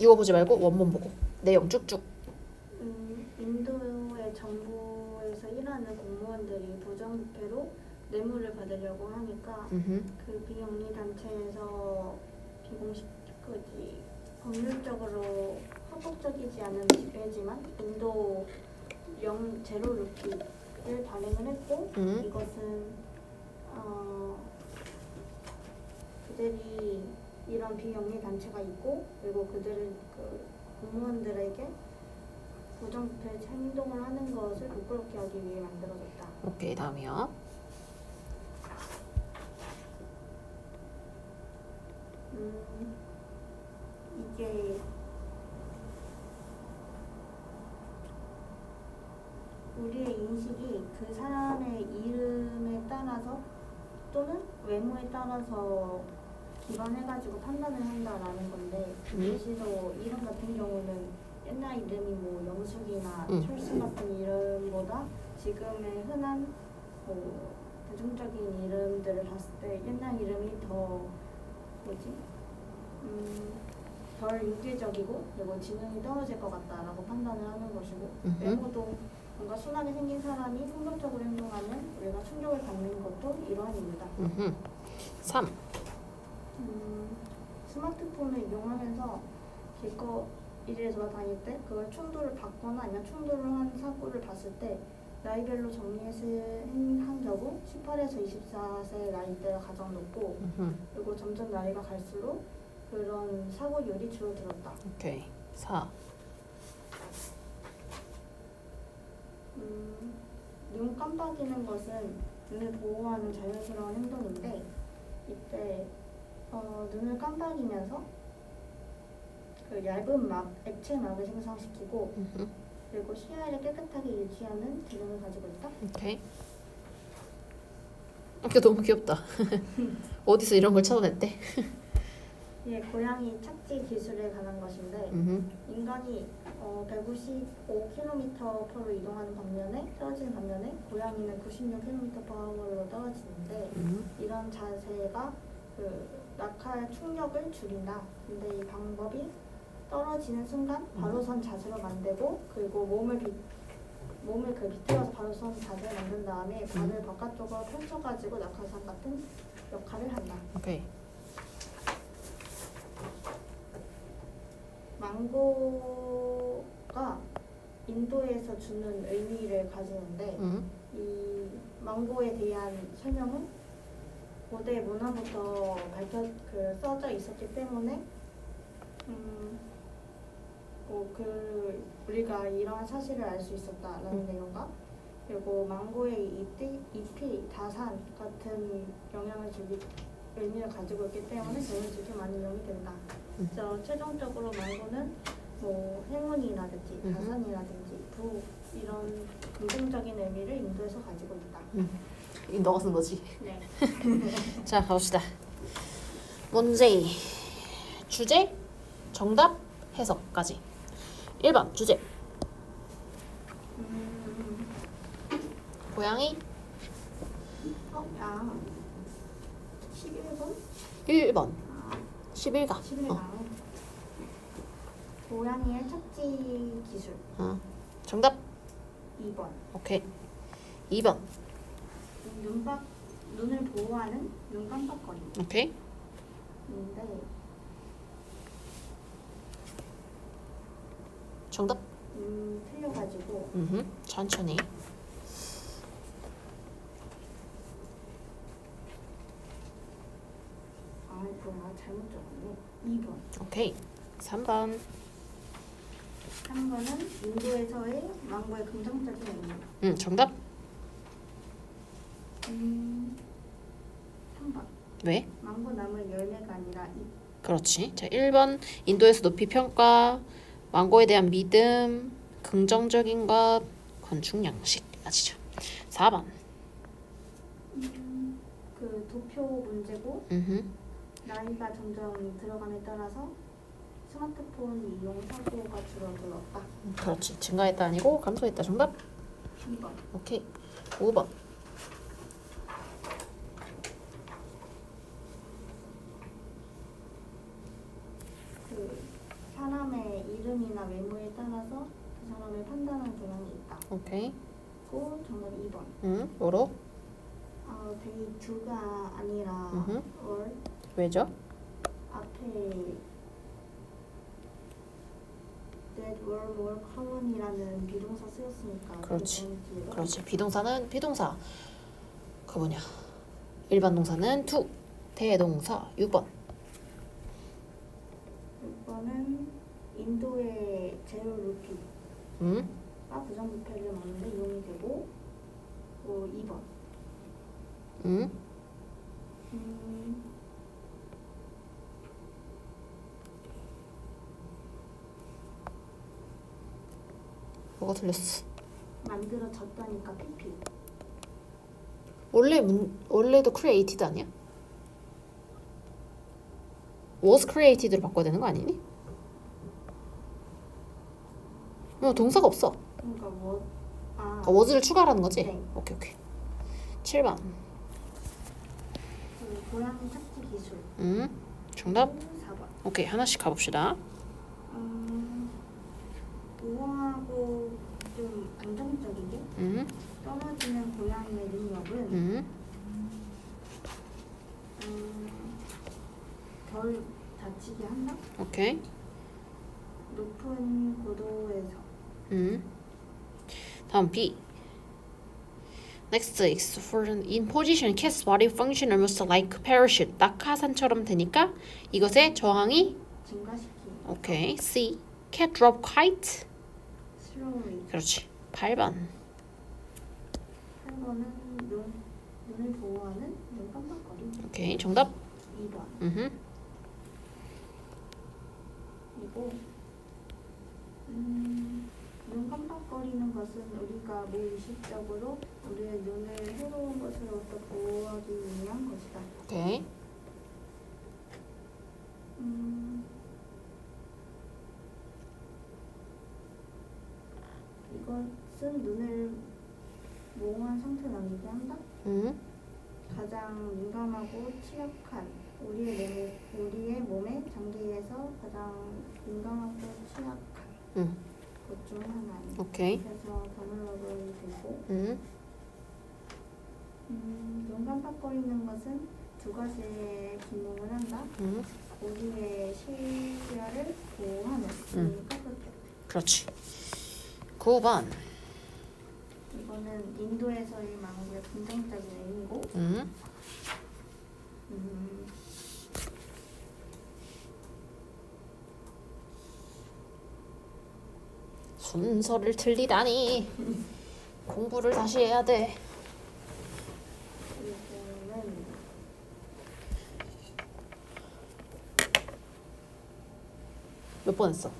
이거 보지 말고 원문 보고 내용 쭉쭉. 음, 인도의 정부에서 일하는 공무원들이 부정부패로 뇌물을 받으려고 하니까 음흠. 그 비영리 단체에서 비공식 그지 법률적으로 합법적이지 않은 지배지만 인도 영 제로 루피를 발행을 했고 음. 이것은 어, 그들이 이런 비영리 단체가 있고 그리고 그들은 그 공무원들에게 부정부패 행동을 하는 것을 부끄럽게 하기 위해 만들어졌다. 오케이 다음이요. 음, 이게 우리의 인식이 그 사람의 이름에 따라서 또는 외모에 따라서 기반해가지고 판단을 한다라는 건데 음. 예시로 이름 같은 경우는 옛날 이름이 뭐 영숙이나 음. 철수 같은 이름보다 지금의 흔한 뭐 대중적인 이름들을 봤을 때 옛날 이름이 더 뭐지? 음, 덜 유기적이고 그리고 지능이 떨어질 것 같다라고 판단을 하는 것이고 음흠. 외모도 뭔가 순하게 생긴 사람이 폭력적으로 행동하면 우리가 충격을 받는 것도 이러한 입니다. 음흠. 3. 음, 스마트폰을 이용하면서 길거리를 돌아다닐 때 그걸 충돌을 받거나 아니면 충돌을 한 사고를 봤을 때 나이별로 정리해서 한 경우 18에서 24세 나이대가 가장 높고. 그리고 점점 나이가 갈수록 그런 사고율이 줄어들었다. 오케이. 4. 음, 눈 깜빡이는 것은 눈을 보호하는 자연스러운 행동인데 이때 어, 눈을 깜빡이면서 그 얇은 막 액체 막을 생성시키고. 그리고 시야를 깨끗하게 유지하는 기능을 가지고 있다. 오케이. 이게 너무 귀엽다. 어디서 이런 걸 찾아냈대? 이게 고양이 착지 기술에 관한 것인데. 인간이 어, 195km/로 이동하는 반면에 떨어지는 반면에 고양이는 96km/로 떨어지는데 음. 이런 자세가 그 낙하의 충격을 줄인다. 근데 이 방법이 떨어지는 순간 바로 선 자세로 만들고 그리고 몸을 비, 몸을 그 비틀어서 바로 선 자세를 만든 다음에 발을 바깥쪽으로 펼쳐가지고 낙하산 같은 역할을 한다. 오케이. 망고가 인도에서 주는 의미를 가지는데 음. 이 망고에 대한 설명은 고대 문화부터 밝혀 그 써져 있었기 때문에 음, 뭐그 우리가 이러한 사실을 알 수 있었다라는 음. 내용과 그리고 망고의 잎이, 잎이 다산 같은 영향을 주기 의미를 가지고 있기 때문에 저는 이렇게 많이 이용이 된다. 음. 그래서 최종적으로 망고는 뭐 행운이라든지 음흠. 다산이라든지 부 이런 긍정적인 의미를 인도에서 가지고 있다. 이 너가 쓴 거지. 네. 자, 가봅시다. 문제. 주제, 정답, 해석까지. 1번 주제. 음, 고양이 어, 야. 11번? 1번. 아, 11가. 11번. 어. 고양이의 착지 기술. 어. 정답. 2번. 오케이. 2번. 눈박 눈을 보호하는 눈 깜빡거림. 오케이. 정답. 음, 틀려가지고 음. 천천히. 아 뭐야 잘못 적었네. 2번. 오케이. 3번. 3번은 인도에서의 망고의 긍정적인 의미. 음, 정답. 음, 3번. 왜? 망고 나물 열매가 아니라 잎. 그렇지. 자, 1번 인도에서 높이 평가, 망고에 대한 믿음, 긍정적인 것, 건축 양식까지죠. 4번. 음, 그 도표 문제고 음. 나이가 점점 들어감에 따라서 스마트폰 이용 사고가 줄어들었다. 그렇지. 증가했다 아니고 감소했다. 정답. 2번. 오케이. 5번. 그 사람의 이름이나 외모에 따라서 그 사람을 판단하는 경향이 있다. 오케이. 고 정답 2번. 응. 뭐로? 어, they do가 아니라 음흠. or 왜죠? 앞에 that were more common이라는 비동사 쓰였으니까 그렇지. 그렇지. 비동사는 비동사. 그 뭐냐? 일반 동사는 to. 대동사 6번. 6번은 인도의 제로 루피가 응? 부정부패를 막는데 이용이 되고 또 2번 응? 음, 뭐가 틀렸어? 만들어졌다니까 PP 원래 문 원래도 created 아니야? was created로 바꿔야 되는 거 아니니? 어, 동사가 없어. 그러니까 뭐 아, 그러니까 was를 추가하라는 거지? 네. 오케이 오케이. 7번. 그 고양이 찾기 기술 음. 정답. 4번 오케이 하나씩 가봅시다. 음, 우아하고 좀 안정적이게 음. 떨어지는 고양이의 능력은 음. 음, 덜 다치게 한다? 오케이. 높은 고도에서 음. 다음 B. Next is for in position cat's body function almost like parachute. 낙하산처럼 되니까 이것의 저항이 증가시키기 오케이. C. cat drop kite. slowly 그렇지. 8번. 8번은 눈, 눈을 보호하는 눈 깜빡거림 오케이. 정답. 2번 음. 그리고 음, 눈 깜빡거리는 것은 우리가 무의식적으로 우리의 눈을 해로운 것으로부터 보호하기 위한 것이다. 오케이. 음, 이것은 눈을 몽한 상태 남기게 한다. 음. 가장 민감하고 취약한 우리의 몸에 우리의 몸의 장기에서 가장 민감하고 취약한 음. 것 중 하나입니다. 오케이. 그래서 더블러블이 되고 음. 음, 눈 깜빡거리는 것은 두 가지의 기능을 한다. 음. 우리의 시야를 보호하는 음. 그렇지. 9번. 이거는 인도에서의 망국의 긍정적인 의미고 음. 음, 순서를 틀리다니. 공부를 다시 해야 돼. 몇 번 했어?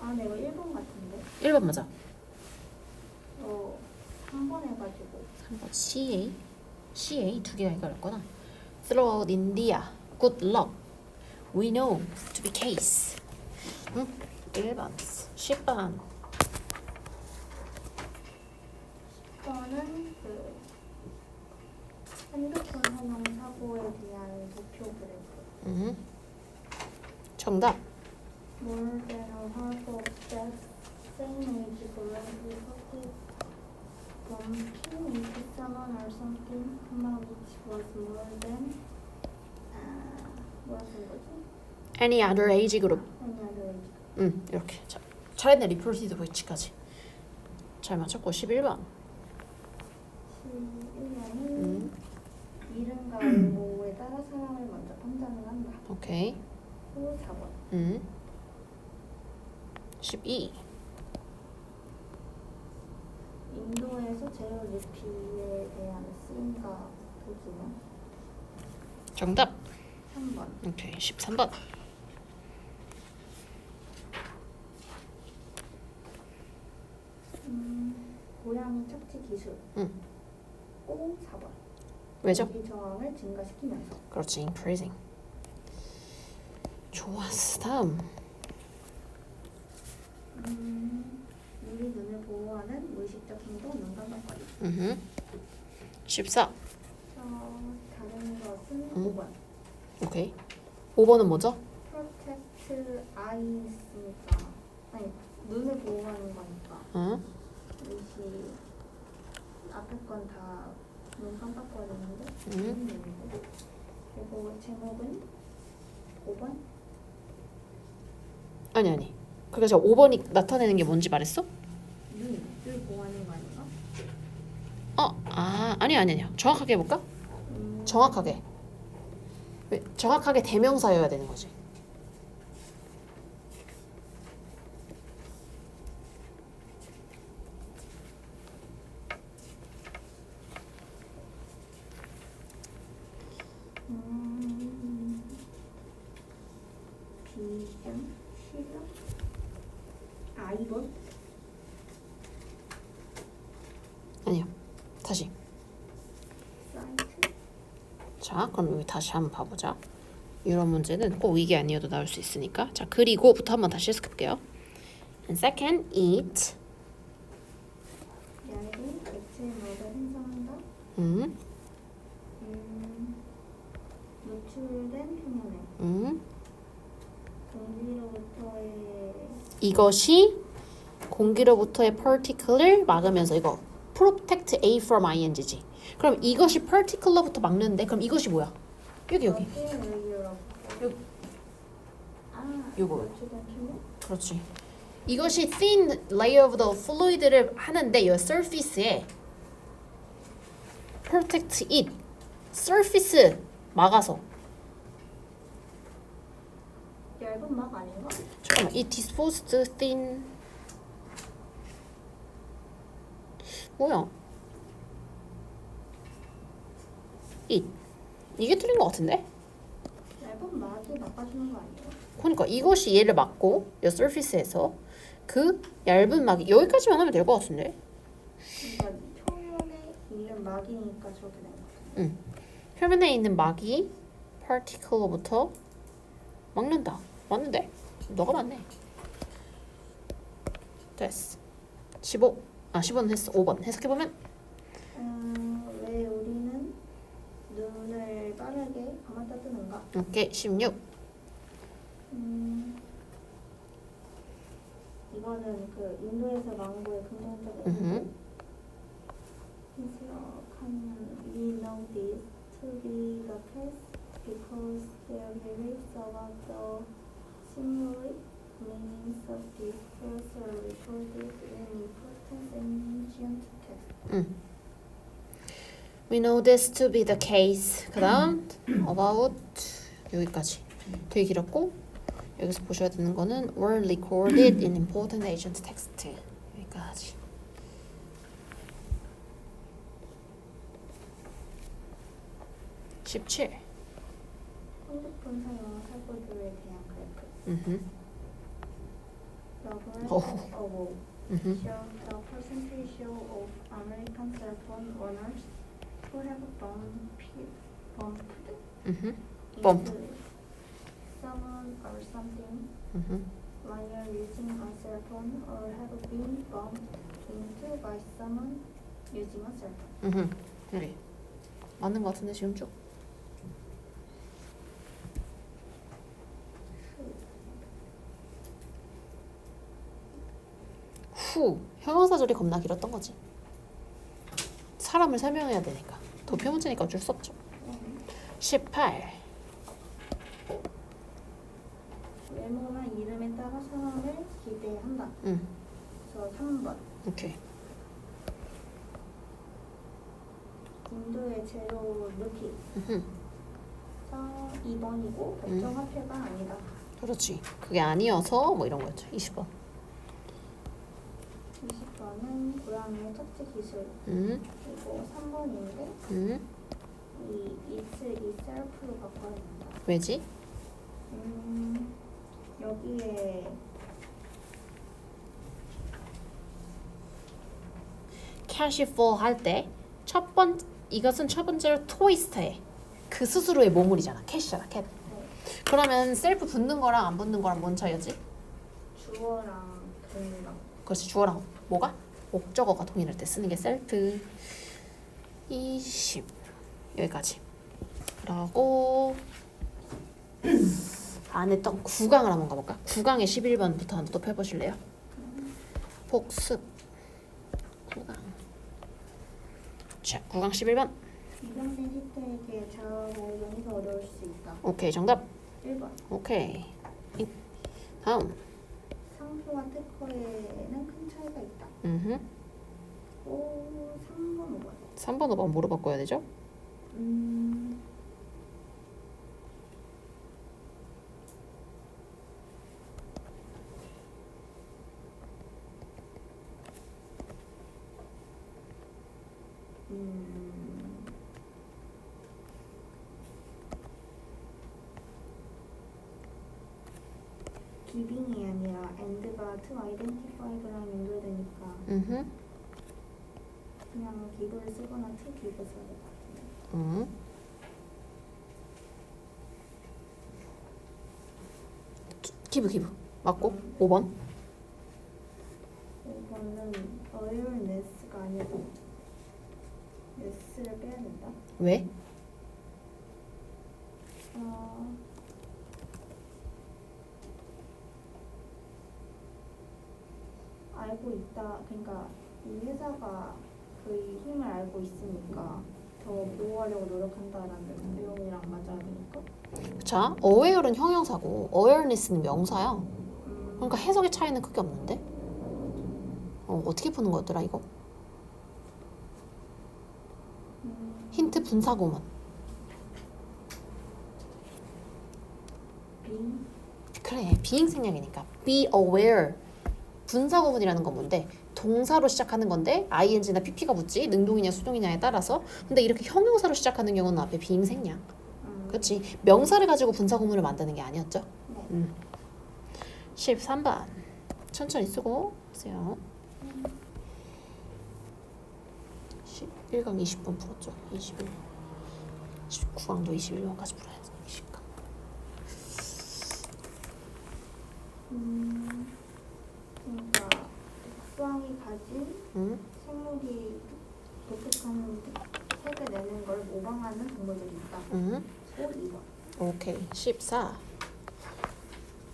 아 내가 1번 같은데 1번 맞아. 어 3번 해가지고 3번 CA. CA 두 개가 헷갈렸구나. Throughout India. Good luck. We know to be case. 응? 1번. 10번. 10번은 그 핸드폰 사고에 대한 도표 그래프 음. 정답. More than was more 아, 쓴 거지? Any other age group. Age. 응, 이렇게. 자, 잘했네. 리플티드 보이치까지. 잘 맞췄고 11번. 11년은 음. 이름과 외모에 따라 사람을 먼저 판단을 한다. 오케이. 또 4번. 음. 12. 인도에서 제로 리피에 대한 쓰임과 도지는 정답. 3번. 오케이. 13번. 음, 고양이 착지 기술. 응. 오 4번. 왜죠? 이 저항을 증가시키면서 그렇지. increasing. 좋았어. 다음. 음, 우리 눈을 보호하는 무의식적 행동 눈 깜빡거리. 음. 14. 어, 다른 것은 음. 5번. 오케이. 5번은 뭐죠? protect 있으니까 아니 눈을 보호하는 거니까 어? 옷이 앞에 건 다 눈 깜빡거리는데 음. 그리고 제목은 5번 아니 아니. 그래서 5번이 나타내는 게 뭔지 말했어? 눈, 눈 보호하는 거 아닌가? 어, 아, 아니 아니 아니야. 정확하게 해볼까? 음, 정확하게. 왜? 정확하게 대명사여야 되는 거지. 음, 비전 실력 아이번 아니요. 다시. 사이트 자, 그럼 여기 다시 한번 봐보자. 이런 문제는 꼭 이게 아니어도 나올 수 있으니까. 자, 그리고부터 한번 다시 해석해볼게요. And second, eat. 음, 음, 노출된 표면에 음. 공기로부터의 이것이 공기로부터의 particle을 막으면서 이거 protect A from ING지. 그럼 이것이 particle로부터 막는데 그럼 이것이 뭐야? 여기 여기. 여기. 아, 요거. 그렇지. 이것이 thin layer of the fluid를 하는데 이 surface에 protect it surface 막아서 얇은 막 아닌가? 잠깐만 supposed to thin 뭐야? it 이게 틀린 것 같은데? 얇은 막이 막아주는 거 아니에요? 그러니까 이것이 얘를 막고 이 surface에서 그 얇은 막이 여기까지만 하면 될 것 같은데? 그러니까 표면에 있는 막이니까 저렇게 된 거. 응. 표면에 있는 막이 particle로부터 막는다. 맞는데? 너가 맞네. 됐어. 15. 아, 15는 했어. 5번. 해석해보면 음, 오케이. 16. 음, 이거는 그 인도에서 망고의 긍정적인 음흠. 해석하면 we know this to be the case because their beliefs about the symbolic meanings of this verse are recorded in important ancient texts. We know this to be the case. 그 다음 about 여기까지. 되게 길었고 여기서 보셔야 되는 거는 were recorded in important ancient text. 여기까지. 십칠. 핸드폰 사용 사고들에 대한 그래프. 음흠. Graph 어후. of 음흠. shows the percentage of American cell phone owners who have bumped, bumped 음흠. Bump. someone or something 음흠. while using a cell phone or have been bumped into by someone using a cell phone. 음흠. 여기. 맞는 것 같은데 지금 쭉. 후 형용사절이 겁나 길었던 거지. 사람을 설명해야 되니까. 도표 문제니까 어쩔 수 없죠. 18. 외모나 이름에 따라 사람을 기대한다. 응. 그래서 3번. 오케이. 인도의 제로 느낌. 음흠. 2번이고 백정화폐가 아니다. 그렇지. 그게 아니어서 뭐 이런 거였죠. 20번. 20번은 고양이의 척지 기술. 음. 그리고 3번인데 음. 이 it을 이 셀프로 바꿔야 된다. 왜지? 음, 여기에 캐시 fall 할때 첫 번 이것은 첫 번째로 트위스트해. 그 스스로의 몸물이잖아. 캐시잖아. 캣. 그러면 셀프 붙는 거랑 안 붙는 거랑 뭔 차이였지? 주어랑 동이랑 그렇지. 주어랑 뭐가? 목적어가 동일할 때 쓰는 게 셀프. 20 여기까지. 그러고 안 했던 9강을 한번 가볼까? 9강의 11번부터 한번 또 펴보실래요? 복습 9강 자 9강 11번 이병된 시태에게 자아가 용서 어려울 수 있다. 오케이 정답 1번. 오케이 이- 다음 상표와 특허에는 큰 차이가 있다. 음흠. 오, 3번, 5번. 3번 5번 뭐로 바꿔야 되죠? 음, 음, 기빙이 아니라 end가 to identify랑 연결되니까 음흠. 그냥 기브를 쓰거나 to give 써야 될것 같은데. 음. 기브 기브 맞고 5번 5번은 awareness가 아니고 ness를 빼야 된다. 왜? 어, 알고 있다. 그러니까 이 회사가 그 힘을 알고 있으니까 더 보호하려고 노력한다라는 내용이랑 맞아야 되니까. 자 aware는 형용사고 awareness는 명사야 음, 그러니까 해석의 차이는 크게 없는데 어, 어떻게 푸는 거였더라 이거? 음, 힌트 분사구문. being 그래 비행생략이니까. Be aware. 분사구문이라는 건 뭔데? 동사로 시작하는 건데 ing나 pp가 붙지? 능동이냐 수동이냐에 따라서. 근데 이렇게 형용사로 시작하는 경우는 앞에 비행생략. 음, 그렇지 명사를 가지고 분사구문을 만드는 게 아니었죠? 네. 음. 13번. 천천히 쓰고 하세요 11강 20번 풀었죠 21 19강도 21번까지 풀어야지 20강 음, 그러니까 수왕이 가진 응? 생물이 독특한 색을 내는 걸 모방하는 동물들이 있다. 응? 오 2번. 오케이 14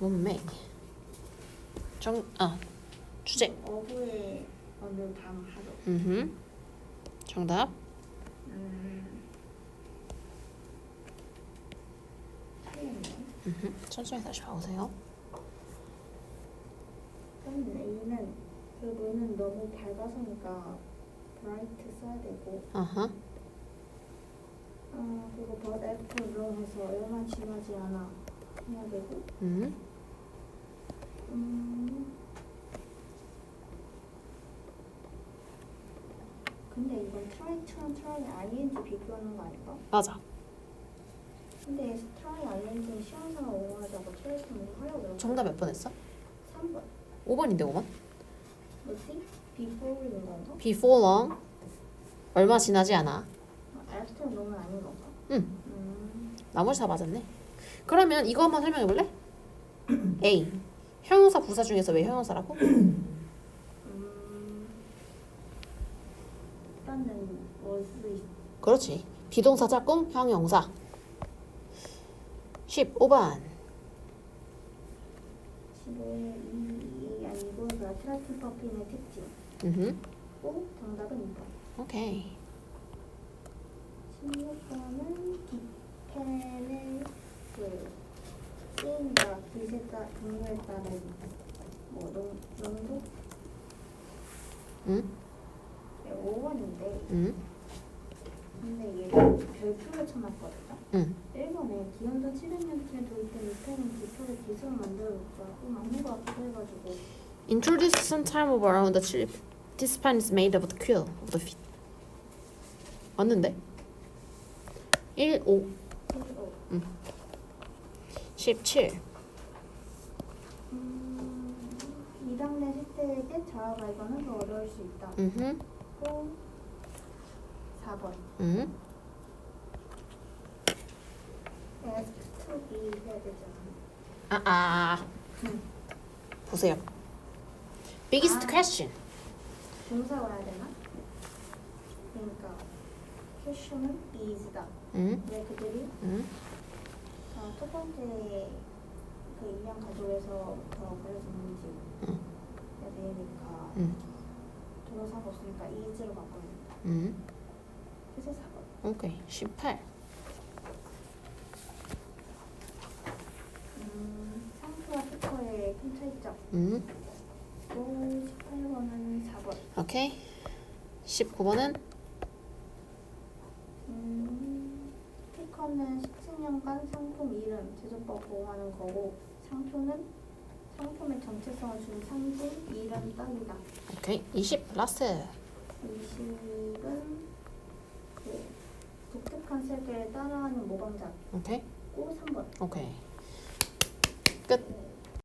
문맥 정.. 아 주제 어부의 어느 밤 하루. 음흠. 정답 음. 천천히 다시 봐보세요 그럼 A는 그 문은 너무 밝아서니까 bright 써야 되고 아하 어, 그리고 but after long 해서 얼마 지나지 않아 해야 되고 음. 음. 근데 이건 try처럼 try ing 비교하는 거 아닐까? 맞아 근데 try ing는 시험상을 응원하자고 트레이스는 하려고 그러고 정답 몇 번 했어? 3번 5번인데 5번 뭐지? before인 건가? before long 얼마 지나지 않아 아, after long은 아닌 건가? 응 음. 나머지 다 맞았네 그러면 이거 한번 설명해 볼래? A 형용사 부사 중에서 왜 형용사라고? 음. 일단은 was is 그렇지 비동사 짝꿍 형용사 15번 15의 이 아니고 그 아트라트 퍼핀의 특징 음흠. 오 정답은 2번 오케이 16번은 디펜을 그 쓰인다 기세 따 동료에 따른 뭐 농, 농도? 응? 네, 5번인데 응? 근데 얘를 별표를 쳐놨거든요 응 1번에 기원전 700년쯤에 도입된 이태는 기표를 기술을 만들어볼까 맞는 것 같기도 해가지고 Introduced some time of around the chip. This pan is made of the quill of the feet. 맞는데? 1, 5, 1, 5 17. 음, 이당내 시대에게 자아 발견은 더 어려울 수 있다 음흠. 또 4번 음. ask to be 해야 되잖아 아, 아. 보세요. Biggest 아. question. 동사 와야 되나? 그러니까 question은 is다 음. 왜 그들이 음. 어, 첫 번째 그 인명 가족에서부터 버려졌는지 응. 되니까 응. 저도 상관없으니까 이즈로 바꿔야겠다. 음. 그래서 4번. 오케이. 18. 음, 상표와 특허의 큰 차이점. 음. 또 18번은 4번. 오케이. 19번은 음, 특허는 10년간 상품 이름, 제조법 보호하는 거고 상표는 상품의 정체성을 주는 상징, 이름, 땅이다. 오케이. 20. 라스트. 20은 그 독특한 세계를 따라하는 모방자고 오케이. 3번. 오케이. 끝.